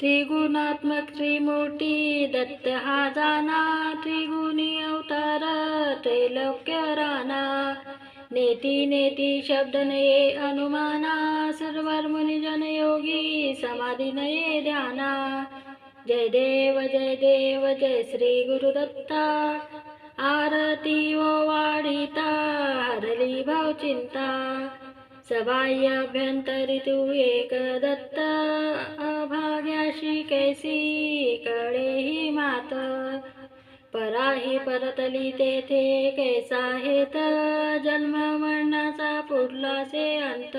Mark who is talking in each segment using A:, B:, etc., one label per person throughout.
A: त्रिगुणात्मक त्रिमूर्ती दत्त हा जाना त्रिगुणी अवतार त्रैलोक्य राणा. नेती नेती शब्द नये अनुमाना सर्वर मुनिजन योगी समाधी नये ध्याना. जय देव जय देव जय श्री गुरुदत्ता. आरती ओ वाढिता हरली भाव चिंता तु अभ्यंतरी एक दत्त अभाग्याशी कैसी कळे ही मात। पराही परतली तेथे कैसा हेत जन्म मरणाचा पुढला से अंत।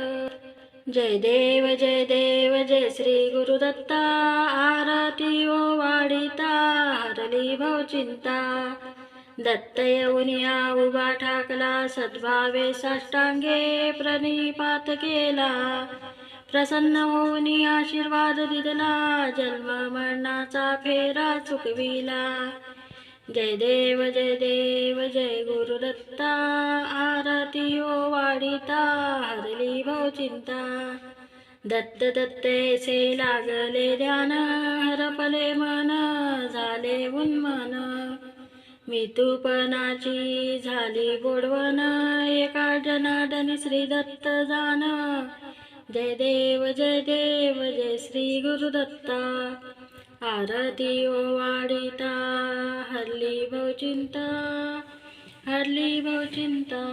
A: जय देव जय देव जय श्री गुरुदत्ता। आरती ओ वाढिता हरली भव चिंता। दत्त येऊनिया उभा ठाकला सद्भावे साष्टांगे प्रणिपात केला प्रसन्न होऊन आशीर्वाद दिदला जन्म मरणाचा फेरा चुकविला। जय देव जय देव जय गुरुदत्ता आरती ओ वाढिता हरली भाऊ चिंता। दत्त दत्तेसे लागले ध्यान हरपले मन झाले उन्मन। मी तुपणाची झाली गोडवण एका जनार्दनी श्री दत्त जाण जय देव जय देव जय श्री गुरुदत्ता आरती ओ वाढिता हरली भव चिंता हरली भव चिंता.